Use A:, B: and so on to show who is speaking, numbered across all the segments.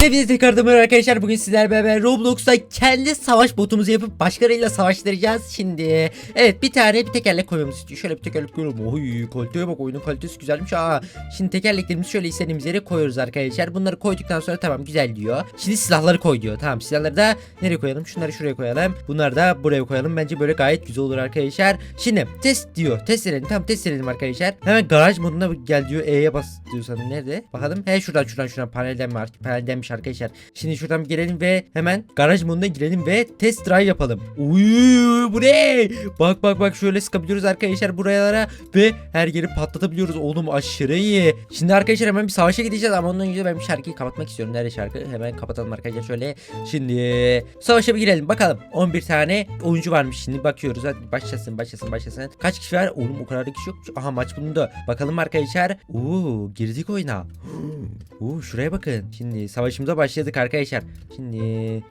A: Hepinize tekrardan merhaba arkadaşlar. Bugün sizlerle beraber Roblox'ta kendi savaş botumuzu yapıp başkalarıyla savaştıracağız. Şimdi evet bir tane bir tekerlek koymamız istiyor. Şöyle bir tekerlek koyalım. Oy kaliteye bak oyunun kalitesi güzelmiş. Aa, şimdi tekerleklerimizi şöyle istediğimiz yere koyuyoruz arkadaşlar. Bunları koyduktan sonra tamam güzel diyor. Şimdi silahları koy diyor. Tamam silahları da nereye koyalım? Şunları şuraya koyalım. Bunları da buraya koyalım. Bence böyle gayet güzel olur arkadaşlar. Şimdi test diyor. Test edelim. Tamam test edelim arkadaşlar. Hemen garaj moduna gel diyor. E'ye bas diyor sana. Nerede? Bakalım. He şuradan şuradan şuradan panelden mi? Paneldenmiş arkadaşlar. Şimdi şuradan bir girelim ve hemen garaj moduna girelim ve test drive yapalım. Uy bu ne? Bak bak bak şöyle sıkabiliyoruz arkadaşlar buralara ve her yeri patlatabiliyoruz. Oğlum aşırı iyi. Şimdi arkadaşlar hemen bir savaşa gideceğiz ama ondan önce ben bir şarkıyı kapatmak istiyorum. Nerede şarkı? Hemen kapatalım arkadaşlar şöyle. Şimdi savaşa bir girelim bakalım. 11 tane oyuncu varmış şimdi bakıyoruz. Hadi başlasın başlasın başlasın. Kaç kişi var? Oğlum o kadar da kişi yok. Aha maç bulundu. Bakalım arkadaşlar. Oo girdik oyuna. Oo şuraya bakın. Şimdi savaşımıza başladık arkadaşlar. Şimdi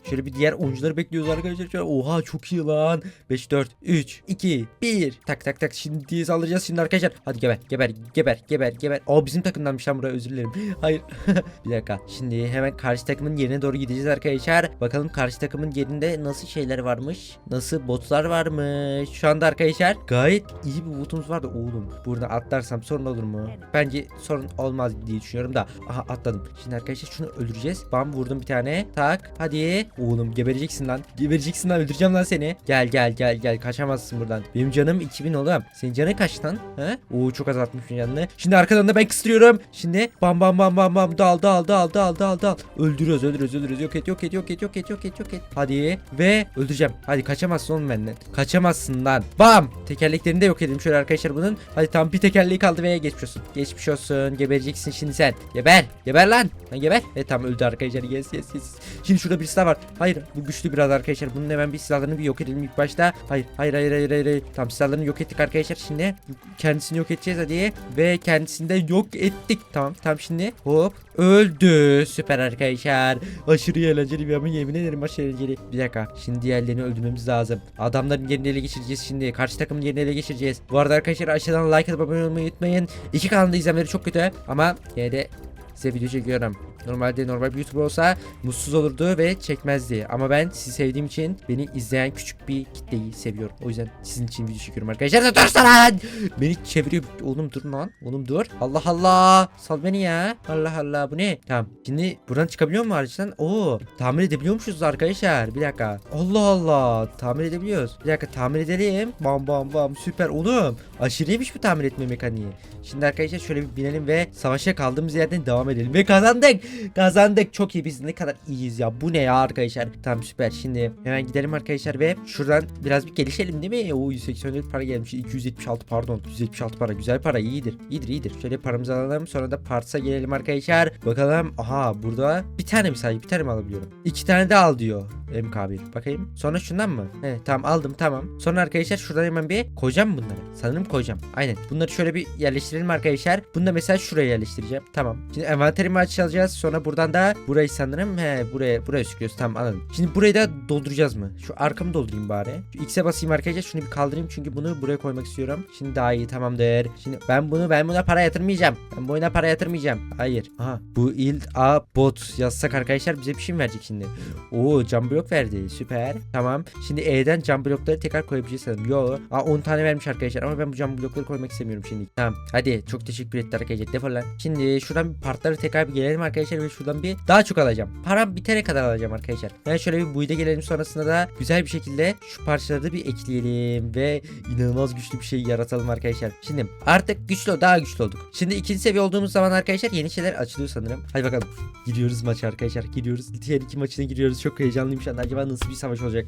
A: şöyle bir diğer oyuncuları bekliyoruz arkadaşlar. Şöyle, oha çok iyi lan. 5 4 3 2 1 tak tak tak şimdi saldıracağız şimdi arkadaşlar. Hadi geber geber geber geber geber. O bizim takımdanmış lan buraya özür dilerim. Hayır. bir dakika. Şimdi hemen karşı takımın yerine doğru gideceğiz arkadaşlar. Bakalım karşı takımın yerinde nasıl şeyler varmış. Nasıl botlar varmış. Şu anda arkadaşlar gayet iyi bir botumuz vardı oğlum. Burada atlarsam sorun olur mu? Bence sorun olmaz diye düşünüyorum da. Aha atladım. Şimdi arkadaşlar şunu öldüreceğiz. Bam vurdum bir tane. Tak. Hadi. Oğlum gebereceksin lan. Gebereceksin lan. Öldüreceğim lan seni. Gel gel gel gel. Kaçamazsın buradan. Benim canım 2000 oğlum. Senin canın kaç lan? He? Oo çok azaltmışsın canını. Şimdi arkadan da ben kıstırıyorum. Şimdi bam bam bam bam bam. Dal dal dal dal dal dal. Öldürüyoruz öldürüyoruz öldürüyoruz. Yok et yok et yok et yok et yok et yok et. Hadi. Ve öldüreceğim. Hadi kaçamazsın oğlum benden. Kaçamazsın lan. Bam. Tekerleklerini de yok edelim şöyle arkadaşlar bunun. Hadi tam bir tekerleği kaldı ve geçmiş olsun. Geçmiş olsun. Gebereceksin şimdi sen. Geber. Geber lan. Lan geber. E tamam öldü arkadaşlar. Yes yes yes. Şimdi şurada bir silah var. Hayır bu güçlü biraz arkadaşlar. Bunun hemen bir silahlarını bir yok edelim ilk başta. Hayır hayır hayır hayır hayır. hayır. Tamam silahlarını yok ettik arkadaşlar. Şimdi kendisini yok edeceğiz hadi. Ve kendisini de yok ettik. Tamam tamam şimdi hop öldü. Süper arkadaşlar. Aşırı eğlenceli bir ama yemin ederim aşırı eğlenceli. Bir dakika. Şimdi diğerlerini öldürmemiz lazım. Adamların yerini ele geçireceğiz şimdi. Karşı takımın yerini ele geçireceğiz. Bu arada arkadaşlar aşağıdan like atıp abone olmayı unutmayın. İki kanalda izlemeleri çok kötü ama yine de size video çekiyorum. Normalde normal bir YouTuber olsa mutsuz olurdu ve çekmezdi. Ama ben sizi sevdiğim için beni izleyen küçük bir kitleyi seviyorum. O yüzden sizin için video çekiyorum arkadaşlar. Dur lan! Beni çeviriyor. Oğlum dur lan. Oğlum dur. Allah Allah. Sal beni ya. Allah Allah bu ne? Tamam. Şimdi buradan çıkabiliyor mu hariçten? Oo. Tamir edebiliyormuşuz arkadaşlar. Bir dakika. Allah Allah. Tamir edebiliyoruz. Bir dakika tamir edelim. Bam bam bam. Süper oğlum. Aşırıymış bu tamir etme mekaniği. Şimdi arkadaşlar şöyle bir binelim ve savaşa kaldığımız yerden devam edelim. Ve kazandık. Kazandık. Çok iyi biz ne kadar iyiyiz ya. Bu ne ya arkadaşlar. Tamam süper. Şimdi hemen gidelim arkadaşlar ve şuradan biraz bir gelişelim değil mi? O 184 para gelmiş. 276 pardon. 176 para. Güzel para. iyidir. İyidir iyidir. Şöyle paramızı alalım. Sonra da parts'a gelelim arkadaşlar. Bakalım. Aha burada bir tane mi sadece? Bir tane mi alabiliyorum? İki tane de al diyor. MK1. Bakayım. Sonra şundan mı? He tamam aldım tamam. Sonra arkadaşlar şuradan hemen bir koyacağım bunları. Sanırım koyacağım. Aynen. Bunları şöyle bir yerleştirelim arkadaşlar. Bunu da mesela şuraya yerleştireceğim. Tamam. Şimdi envanterimi açacağız. Sonra buradan da burayı sanırım he buraya buraya sıkıyoruz. Tamam anladım. Şimdi burayı da dolduracağız mı? Şu arkamı doldurayım bari. Şu X'e basayım arkadaşlar. Şunu bir kaldırayım çünkü bunu buraya koymak istiyorum. Şimdi daha iyi tamamdır. Şimdi ben bunu ben buna para yatırmayacağım. Ben bu oyuna para yatırmayacağım. Hayır. Aha. Bu il a bot yazsak arkadaşlar bize bir şey mi verecek şimdi? Oo cam blok verdi. Süper. Tamam. Şimdi E'den cam blokları tekrar koyabileceğiz sanırım. Yo. Aa 10 tane vermiş arkadaşlar ama ben bu cam blokları koymak istemiyorum şimdi. Tamam. Hadi çok teşekkür etti arkadaşlar. Defol lan. Şimdi şuradan partları tekrar bir gelelim arkadaşlar ve şuradan bir daha çok alacağım. Param bitene kadar alacağım arkadaşlar. Ben şöyle bir buyda gelelim sonrasında da güzel bir şekilde şu parçaları da bir ekleyelim ve inanılmaz güçlü bir şey yaratalım arkadaşlar. Şimdi artık güçlü daha güçlü olduk. Şimdi ikinci seviye olduğumuz zaman arkadaşlar yeni şeyler açılıyor sanırım. Hadi bakalım. Giriyoruz maça arkadaşlar. Giriyoruz. Diğer iki maçına giriyoruz. Çok heyecanlıyım şu anda. Acaba nasıl bir savaş olacak?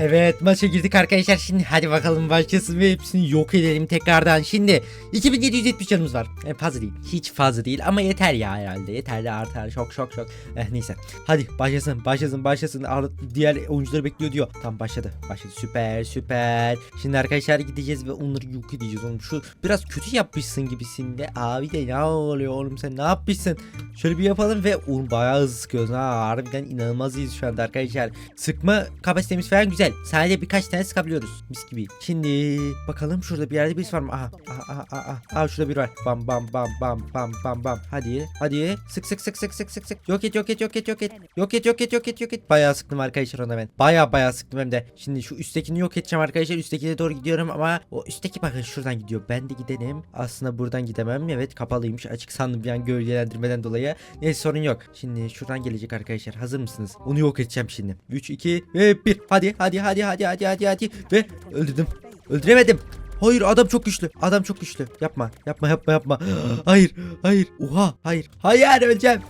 A: Evet maça girdik arkadaşlar. Şimdi hadi bakalım başlasın ve hepsini yok edelim tekrardan. Şimdi 2770 canımız var. E, fazla değil. Hiç fazla değil ama yeter ya herhalde. Yeter de artar. Şok şok şok. Eh neyse. Hadi başlasın başlasın başlasın. Ar- Diğer oyuncuları bekliyor diyor. Tamam başladı. Başladı. Süper süper. Şimdi arkadaşlar gideceğiz ve onları yok edeceğiz. Oğlum şu biraz kötü yapmışsın gibisin de. Abi de ne oluyor oğlum sen ne yapmışsın? Şöyle bir yapalım ve oğlum bayağı hızlı sıkıyoruz ha. Harbiden inanılmaz iyiyiz şu anda arkadaşlar. Sıkma kapasitemiz falan güzel. Sadece birkaç tane sıkabiliyoruz. Mis gibi. Şimdi bakalım şurada bir yerde birisi var mı? Aha. Aha aha aha. Aha şurada biri var. Bam bam bam bam bam bam bam. Hadi. Hadi. Sık sık sık sık sık sık sık sık. Yok et yok et yok et yok et. Yok et yok et yok et yok et. Bayağı sıktım arkadaşlar ona ben. Bayağı bayağı sıktım hem de. Şimdi şu üsttekini yok edeceğim arkadaşlar. Üsttekine doğru gidiyorum ama o üstteki bakın şuradan gidiyor. Ben de gidelim. Aslında buradan gidemem. Evet kapalıymış. Açık sandım bir an gölgelendirmeden dolayı. Neyse sorun yok. Şimdi şuradan gelecek arkadaşlar. Hazır mısınız? Onu yok edeceğim şimdi. 3 2 ve 1. Hadi hadi hadi hadi hadi hadi hadi ve öldürdüm. Öldüremedim. Hayır adam çok güçlü. Adam çok güçlü. Yapma. Yapma yapma yapma. Hayır. Hayır. Oha. Hayır. Hayır öleceğim.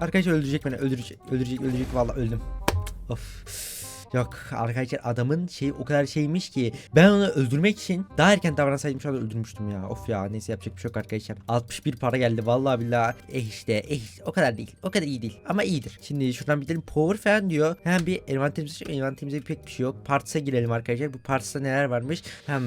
A: Arkadaşlar öldürecek beni. Öldürecek. Öldürecek. Öldürecek. Vallahi öldüm. Of. Yok arkadaşlar adamın şeyi o kadar şeymiş ki ben onu öldürmek için daha erken davransaydım şu anda öldürmüştüm ya. Of ya neyse yapacak bir şey yok arkadaşlar. 61 para geldi vallahi billahi. Eh işte eh işte. o kadar değil. O kadar iyi değil ama iyidir. Şimdi şuradan bir gidelim power falan diyor. Hem bir envanterimiz envanterimizde pek bir şey yok. Parts'a girelim arkadaşlar. Bu parts'ta neler varmış? Hem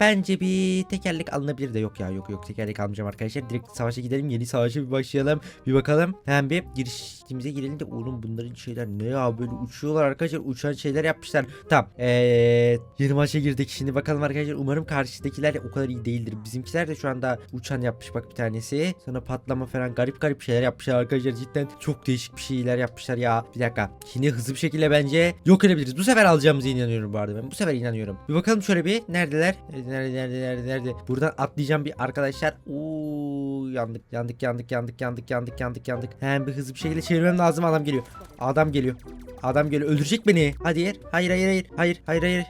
A: bence bir tekerlek alınabilir de yok ya yok yok tekerlek almayacağım arkadaşlar. Direkt savaşa gidelim. Yeni savaşa bir başlayalım. Bir bakalım. Hem bir girişimize girelim de oğlum bunların şeyler ne ya böyle uçuyorlar arkadaşlar. Uçan şeyler yapmışlar. Tamam. Eee yeni maça girdik. Şimdi bakalım arkadaşlar. Umarım karşıdakiler o kadar iyi değildir. Bizimkiler de şu anda uçan yapmış bak bir tanesi. Sonra patlama falan garip garip şeyler yapmışlar arkadaşlar. Cidden çok değişik bir şeyler yapmışlar ya. Bir dakika. Şimdi hızlı bir şekilde bence yok edebiliriz. Bu sefer alacağımıza inanıyorum bu arada ben. Bu sefer inanıyorum. Bir bakalım şöyle bir. Neredeler? Nerede nerede nerede nerede nerede? Buradan atlayacağım bir arkadaşlar. Uuu yandık yandık yandık yandık yandık yandık yandık yandık. Hemen bir hızlı bir şekilde çevirmem lazım. Adam geliyor. Adam geliyor. Adam geliyor. Öldürecek beni. Hadi yer. Hayır hayır hayır. Hayır hayır hayır.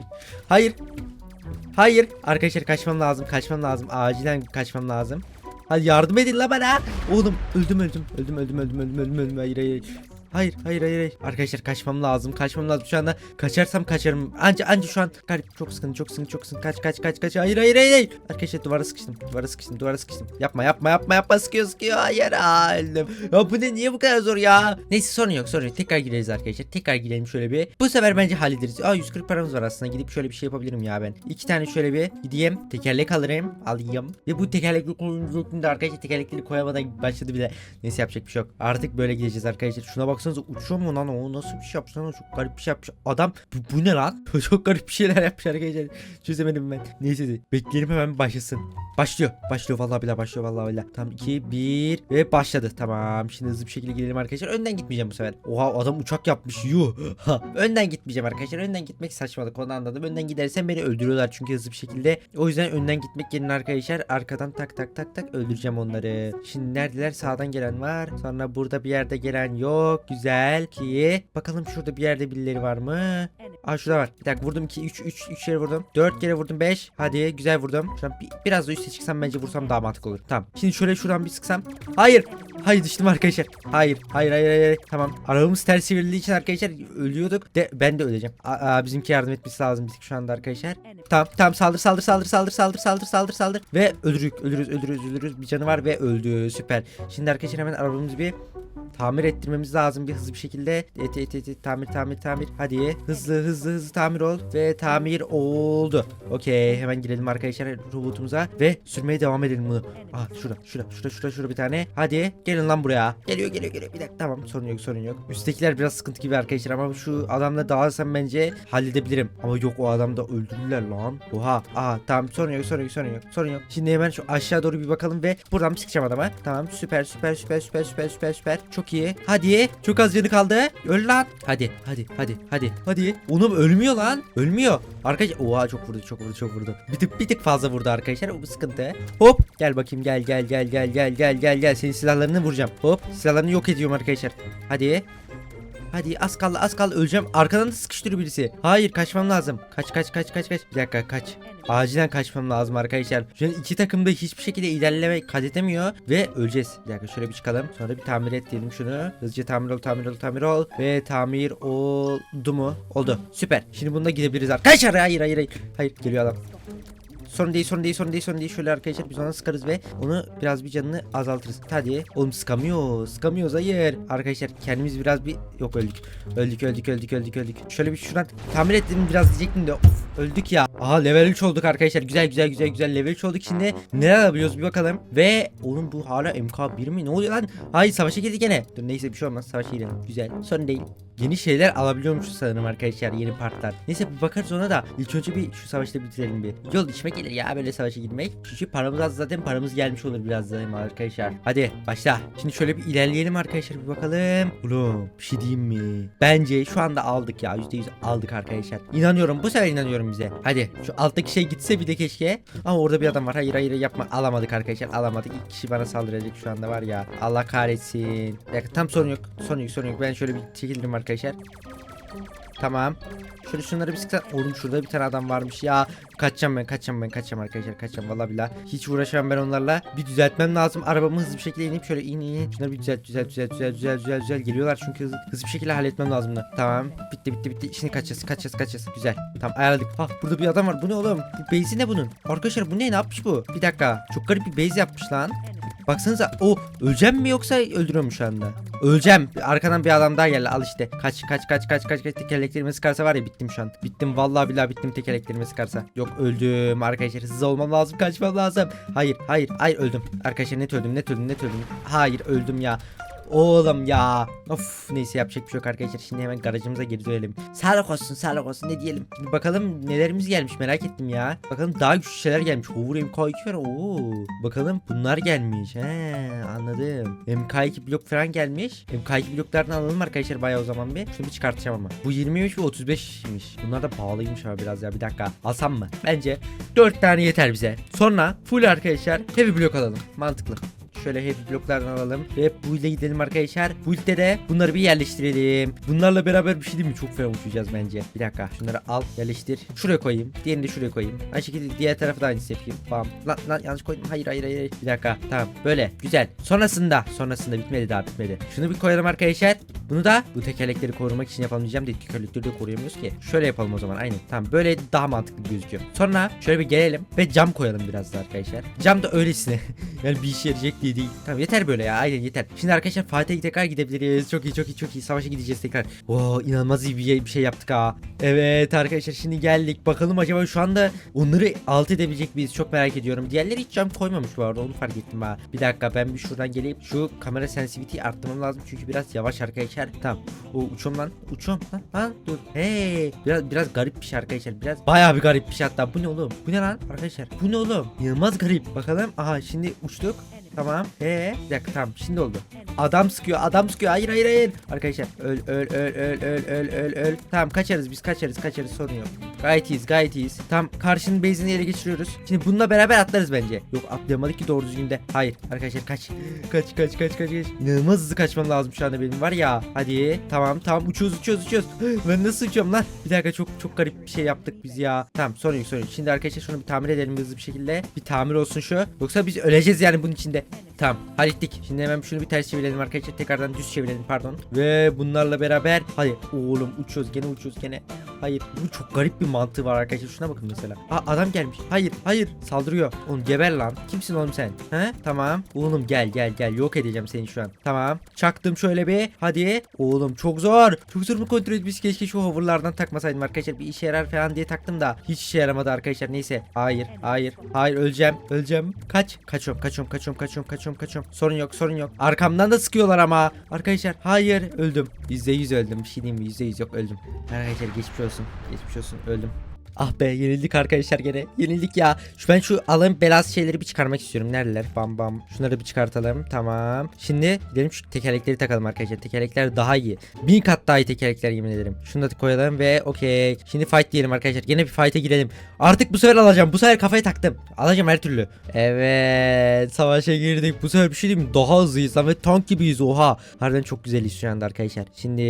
A: Hayır. Hayır. Arkadaşlar kaçmam lazım. Kaçmam lazım. Acilen kaçmam lazım. Hadi yardım edin la bana. Oğlum öldüm öldüm. Öldüm öldüm öldüm öldüm öldüm öldüm. Hayır hayır. Hayır hayır hayır hayır. Arkadaşlar kaçmam lazım. Kaçmam lazım. Şu anda kaçarsam kaçarım. Anca anca şu an garip çok sıkıntı çok sıkıntı çok sıkıntı. Kaç kaç kaç kaç. Hayır hayır hayır. hayır. Arkadaşlar duvara sıkıştım. Duvara sıkıştım. Duvara sıkıştım. Yapma yapma yapma yapma sıkıyor sıkıyor. Hayır aa. Ya bu ne niye bu kadar zor ya? Neyse sorun yok sorun yok. Tekrar gireriz arkadaşlar. Tekrar girelim şöyle bir. Bu sefer bence hallederiz. Aa 140 paramız var aslında. Gidip şöyle bir şey yapabilirim ya ben. İki tane şöyle bir gideyim. Tekerlek alırım. Alayım. Ve bu tekerlekli koyunculukunu da arkadaşlar tekerlekleri koyamadan başladı bile. Neyse yapacak bir şey yok. Artık böyle gideceğiz arkadaşlar. Şuna baksanıza uçuyor mu lan o nasıl bir şey yapmış lan çok garip bir şey yapmış. Adam bu, bu ne lan? çok garip bir şeyler yapmış arkadaşlar. Çözemedim ben. Neyse de bekleyelim hemen başlasın. Başlıyor. Başlıyor vallahi billahi başlıyor vallahi billahi. Tamam 2 1 ve başladı. Tamam. Şimdi hızlı bir şekilde gidelim arkadaşlar. Önden gitmeyeceğim bu sefer. Oha adam uçak yapmış. Yuh. Önden gitmeyeceğim arkadaşlar. Önden gitmek saçmalık. Onu anladım. Önden gidersem beni öldürüyorlar çünkü hızlı bir şekilde. O yüzden önden gitmek yerine arkadaşlar arkadan tak tak tak tak öldüreceğim onları. Şimdi neredeler? Sağdan gelen var. Sonra burada bir yerde gelen yok. Güzel ki. Bakalım şurada bir yerde birileri var mı? Aa şurada var. Bir dakika vurdum 2 3 3 3 kere vurdum. 4 kere vurdum 5. Hadi güzel vurdum. Şuradan bir, biraz da üste çıksam bence vursam daha mantıklı olur. Tamam. Şimdi şöyle şuradan bir sıksam. Hayır. Hayır düştüm arkadaşlar. Hayır. Hayır hayır hayır. Tamam. Arabamız ters çevrildiği için arkadaşlar ölüyorduk. De ben de öleceğim. Aa, bizimki yardım etmesi lazım bizim şu anda arkadaşlar. Tamam tamam saldır saldır saldır saldır saldır saldır saldır saldır ve öldürürüz öldürürüz öldürürüz öldürürüz bir canı var ve öldü süper. Şimdi arkadaşlar hemen arabamızı bir tamir ettirmemiz lazım bir hızlı bir şekilde. Et et et, et tamir tamir tamir. Hadi hızlı hızlı hızlı tamir ol ve tamir oldu. Okey hemen girelim arkadaşlar robotumuza ve sürmeye devam edelim bunu. Ah şurada şurada şurada şurada şurada bir tane. Hadi gelin lan buraya. Geliyor geliyor geliyor bir dakika tamam sorun yok sorun yok. Üsttekiler biraz sıkıntı gibi arkadaşlar ama şu adamla dağılsam bence halledebilirim. Ama yok o adam da öldürdüler lan. Oha. Aa tamam sorun yok sorun yok sorun yok sorun yok. Şimdi hemen şu aşağı doğru bir bakalım ve buradan sıkacağım adama. Tamam süper süper süper süper süper süper süper. Çok iyi. Hadi. Çok az canı kaldı. Öl lan. Hadi hadi hadi hadi hadi. Oğlum ölmüyor lan. Ölmüyor. Arkadaşlar oha çok vurdu çok vurdu çok vurdu. Bir tık bir tık fazla vurdu arkadaşlar. O bu sıkıntı. Hop. Gel bakayım gel gel gel gel gel gel gel gel. Senin silahlarını vuracağım. Hop. Silahlarını yok ediyorum arkadaşlar. Hadi. Hadi az kaldı az kaldı öleceğim. Arkadan da sıkıştırıyor birisi. Hayır kaçmam lazım. Kaç kaç kaç kaç kaç. Bir dakika kaç. Acilen kaçmam lazım arkadaşlar. Şu an iki takım da hiçbir şekilde ilerleme kat edemiyor ve öleceğiz. Bir dakika şöyle bir çıkalım. Sonra bir tamir et diyelim şunu. Hızlıca tamir ol tamir ol tamir ol. Ve tamir oldu mu? Oldu. Süper. Şimdi bununla gidebiliriz arkadaşlar. Hayır hayır hayır. Hayır geliyor adam. Sorun değil sorun değil sorun değil sorun değil. Şöyle arkadaşlar biz ona sıkarız ve onu biraz bir canını azaltırız. Hadi. Oğlum sıkamıyor. Sıkamıyoruz hayır. Arkadaşlar kendimiz biraz bir yok öldük. Öldük öldük öldük öldük öldük. Şöyle bir şuradan tamir ettim biraz diyecektim de of öldük ya. Aha level 3 olduk arkadaşlar. Güzel güzel güzel güzel level 3 olduk. Şimdi neler yapıyoruz bir bakalım. Ve oğlum bu hala MK1 mi? Ne oluyor lan? Hayır savaşa girdik gene. Dur neyse bir şey olmaz. Savaşa girelim. Güzel. Sorun değil. Yeni şeyler alabiliyormuşuz sanırım arkadaşlar yeni partlar. Neyse bir bakarız ona da ilk önce bir şu savaşta bitirelim bir. Yol içmek gelir ya böyle savaşa girmek. Çünkü paramız az zaten paramız gelmiş olur biraz daha arkadaşlar. Hadi başla. Şimdi şöyle bir ilerleyelim arkadaşlar bir bakalım. Oğlum bir şey diyeyim mi? Bence şu anda aldık ya %100 aldık arkadaşlar. İnanıyorum bu sefer inanıyorum bize. Hadi şu alttaki şey gitse bir de keşke. Ama orada bir adam var. Hayır hayır yapma. Alamadık arkadaşlar alamadık. İlk kişi bana saldıracak şu anda var ya. Allah kahretsin. Dakika tam sorun yok. Sorun yok sorun yok. Ben şöyle bir çekildim arkadaşlar. Tamam. Şöyle şunları bir sıksan. Oğlum şurada bir tane adam varmış ya. Kaçacağım ben kaçacağım ben kaçacağım arkadaşlar kaçacağım valla billah. Hiç uğraşamam ben onlarla. Bir düzeltmem lazım. Arabamı hızlı bir şekilde inip şöyle in in. Şunları bir düzelt düzelt düzelt düzelt düzelt düzelt düzelt. Geliyorlar çünkü hızlı, hızlı bir şekilde halletmem lazım bunu. Tamam. Bitti bitti bitti. Şimdi kaçacağız kaçacağız kaçacağız. Güzel. Tamam ayarladık. Ah burada bir adam var. Bu ne oğlum? Bu base'i ne bunun? Arkadaşlar bu ne? Ne yapmış bu? Bir dakika. Çok garip bir base yapmış lan. Baksanıza o öleceğim mi yoksa öldürüyor mu şu anda? Öleceğim. Arkadan bir adam daha geldi. Al işte. Kaç kaç kaç kaç kaç kaç tekerleklerime sıkarsa var ya bittim şu an. Bittim vallahi billahi bittim tekerleklerime sıkarsa. Yok öldüm arkadaşlar. Hızlı olmam lazım. Kaçmam lazım. Hayır hayır hayır öldüm. Arkadaşlar net öldüm net öldüm net öldüm. Hayır öldüm ya. Oğlum ya. Of neyse yapacak bir şey yok arkadaşlar. Şimdi hemen garajımıza geri dönelim. Sağlık olsun sağlık olsun ne diyelim. Şimdi bakalım nelerimiz gelmiş merak ettim ya. Bakalım daha güçlü şeyler gelmiş. Hover MK2 var. Oo. Bakalım bunlar gelmiş. He anladım. MK2 blok falan gelmiş. MK2 bloklarını alalım arkadaşlar bayağı o zaman bir. Şunu bir çıkartacağım ama. Bu 23 ve 35'miş. Bunlar da pahalıymış abi biraz ya. Bir dakika. Alsam mı? Bence 4 tane yeter bize. Sonra full arkadaşlar heavy blok alalım. Mantıklı. Şöyle heavy bloklardan alalım. Ve bu ile gidelim arkadaşlar. Bu ilde de bunları bir yerleştirelim. Bunlarla beraber bir şey değil mi? Çok fena uçacağız bence. Bir dakika. Şunları al yerleştir. Şuraya koyayım. Diğerini de şuraya koyayım. Aynı şekilde diğer tarafı da aynısı yapayım. Bam. Lan, lan yanlış koydum. Hayır hayır. hayır. Bir dakika. Tamam. Böyle. Güzel. Sonrasında. Sonrasında bitmedi daha bitmedi. Şunu bir koyalım arkadaşlar. Bunu da bu tekerlekleri korumak için yapalım diyeceğim de tekerlekleri de koruyamıyoruz ki. Şöyle yapalım o zaman. Aynen. Tamam. Böyle daha mantıklı gözüküyor. Sonra şöyle bir gelelim ve cam koyalım biraz da arkadaşlar. Cam da öylesine. yani bir işe yarayacak diye değil. Tamam yeter böyle ya. Aynen yeter. Şimdi arkadaşlar Fatih'e tekrar gidebiliriz. Çok iyi çok iyi çok iyi. Savaşa gideceğiz tekrar. Oo inanılmaz iyi bir, bir şey yaptık ha. Evet arkadaşlar şimdi geldik. Bakalım acaba şu anda onları alt edebilecek miyiz? Çok merak ediyorum. Diğerleri hiç cam koymamış bu arada. Onu fark ettim ha. Bir dakika ben bir şuradan geleyim. Şu kamera sensitivity arttırmam lazım. Çünkü biraz yavaş arkadaşlar. Tamam. O uçuyorum lan. Uçuyorum. Lan, lan dur. Hey. Biraz biraz garip bir şey arkadaşlar. Biraz bayağı bir garip bir şey. Bu ne oğlum? Bu ne lan arkadaşlar? Bu ne oğlum? İnanılmaz garip. Bakalım. Aha şimdi uçtuk. Tamam. Ee, bir dakika tamam şimdi oldu. Adam sıkıyor, adam sıkıyor. Hayır hayır hayır. Arkadaşlar öl öl öl öl öl öl öl öl. Tamam kaçarız biz kaçarız kaçarız sorun yok. Gayet iyiyiz gayet iyiyiz. Tam karşının base'ini ele geçiriyoruz. Şimdi bununla beraber atlarız bence. Yok atlayamadık ki doğru düzgün de. Hayır arkadaşlar kaç. Kaç kaç kaç kaç kaç. İnanılmaz hızlı kaçmam lazım şu anda benim var ya. Hadi tamam tamam uçuyoruz uçuyoruz uçuyoruz. Ben nasıl uçuyorum lan? Bir dakika çok çok garip bir şey yaptık biz ya. Tamam sorun yok sorun yok. Şimdi arkadaşlar şunu bir tamir edelim hızlı bir şekilde. Bir tamir olsun şu. Yoksa biz öleceğiz yani bunun içinde. Tamam hallettik. Şimdi hemen şunu bir ters çevirelim arkadaşlar. Tekrardan düz çevirelim pardon. Ve bunlarla beraber hadi oğlum uçuyoruz gene uçuyoruz gene. Hayır bu çok garip bir mantığı var arkadaşlar. Şuna bakın mesela. Aa adam gelmiş. Hayır hayır saldırıyor. Oğlum geber lan. Kimsin oğlum sen? He? Tamam. Oğlum gel gel gel. Yok edeceğim seni şu an. Tamam. Çaktım şöyle bir. Hadi. Oğlum çok zor. Çok zor mu kontrol etmiş? Keşke şu hoverlardan takmasaydım arkadaşlar. Bir işe yarar falan diye taktım da. Hiç işe yaramadı arkadaşlar. Neyse. Hayır. Hayır. Hayır öleceğim. Öleceğim. Kaç. Kaçıyorum. Kaçıyorum. Kaçıyorum. Kaçıyorum. Kaçıyorum. Kaçıyorum. Sorun yok. Sorun yok. Arkamdan da sıkıyorlar ama. Arkadaşlar. Hayır. Öldüm. %100 öldüm. Bir şey diyeyim mi? %100 yok öldüm. Arkadaşlar geçmiş. Geçmiş olsun. Öldüm. Ah be yenildik arkadaşlar gene. Yenildik ya. Şu ben şu alayım belası şeyleri bir çıkarmak istiyorum. Neredeler? Bam bam. Şunları bir çıkartalım. Tamam. Şimdi gidelim şu tekerlekleri takalım arkadaşlar. Tekerlekler daha iyi. Bin kat daha iyi tekerlekler yemin ederim. Şunu da koyalım ve okey. Şimdi fight diyelim arkadaşlar. Gene bir fight'e girelim. Artık bu sefer alacağım. Bu sefer kafayı taktım. Alacağım her türlü. Evet. Savaşa girdik. Bu sefer bir şey diyeyim mi? Daha hızlıyız lan ve tank gibiyiz. Oha. Harbiden çok güzeliz şu anda arkadaşlar. Şimdi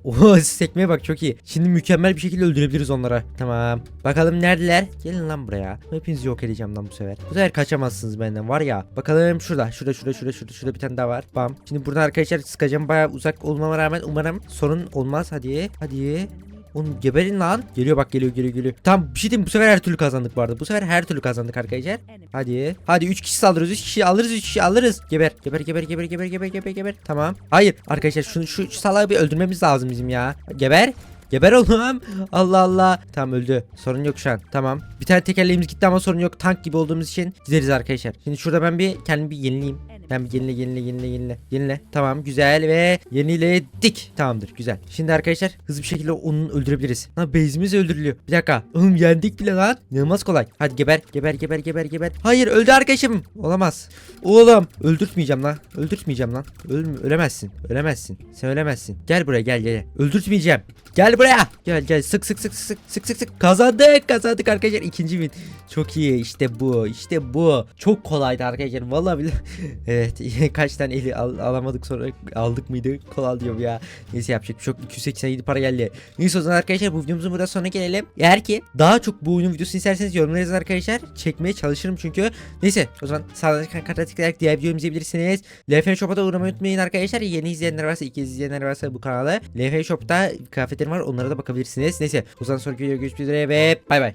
A: oha sekmeye bak çok iyi. Şimdi mükemmel bir şekilde öldürebiliriz onlara. Tamam. Bakalım neredeler? Gelin lan buraya. Hepinizi yok edeceğim lan bu sefer. Bu sefer kaçamazsınız benden var ya. Bakalım şurada. Şurada şurada şurada şurada şurada bir tane daha var. Bam. Şimdi buradan arkadaşlar sıkacağım bayağı uzak olmama rağmen umarım sorun olmaz. Hadi. Hadi. Oğlum geberin lan. Geliyor bak geliyor geliyor geliyor. Tamam bir şey diyeyim bu sefer her türlü kazandık arada. Bu sefer her türlü kazandık arkadaşlar. Hadi. Hadi 3 kişi saldırırız. 3 kişi alırız 3 kişi alırız. Geber. Geber geber geber geber geber geber geber. Tamam. Hayır arkadaşlar şunu şu, şu salağı bir öldürmemiz lazım bizim ya. Geber. Geber oğlum. Allah Allah. Tamam öldü. Sorun yok şu an. Tamam. Bir tane tekerleğimiz gitti ama sorun yok. Tank gibi olduğumuz için gideriz arkadaşlar. Şimdi şurada ben bir kendimi bir yenileyim. Tamam yenile yenile yenile yenile. Yenile. Tamam güzel ve yeniledik. Tamamdır güzel. Şimdi arkadaşlar hızlı bir şekilde onu öldürebiliriz. Ha base'imiz öldürülüyor. Bir dakika. Oğlum yendik bile lan. İnanılmaz kolay. Hadi geber geber geber geber geber. Hayır öldü arkadaşım. Olamaz. Oğlum öldürtmeyeceğim lan. Öldürtmeyeceğim lan. Ölme, ölemezsin. Ölemezsin. Sen ölemezsin. Gel buraya gel gel. Öldürtmeyeceğim. Gel buraya. Gel gel sık sık sık sık sık sık sık. Kazandık kazandık arkadaşlar. ikinci win. Çok iyi işte bu işte bu. Çok kolaydı arkadaşlar. Vallahi billahi. evet kaç tane eli al- alamadık sonra aldık mıydı? Kolay diyorum ya. Neyse yapacak bir şey yok. 287 para geldi. Neyse o zaman arkadaşlar bu videomuzun burada sonuna gelelim. Eğer ki daha çok bu oyunun videosunu isterseniz yorumlara yazın arkadaşlar. Çekmeye çalışırım çünkü. Neyse o zaman sağdaki karta tıklayarak diğer videomu izleyebilirsiniz. LF Shop'a da uğramayı unutmayın arkadaşlar. Yeni izleyenler varsa, kez izleyenler varsa bu kanalı. LF Shop'ta kıyafetlerim var onlara da bakabilirsiniz. Neyse o zaman sonraki videoda görüşmek üzere ve bay bay.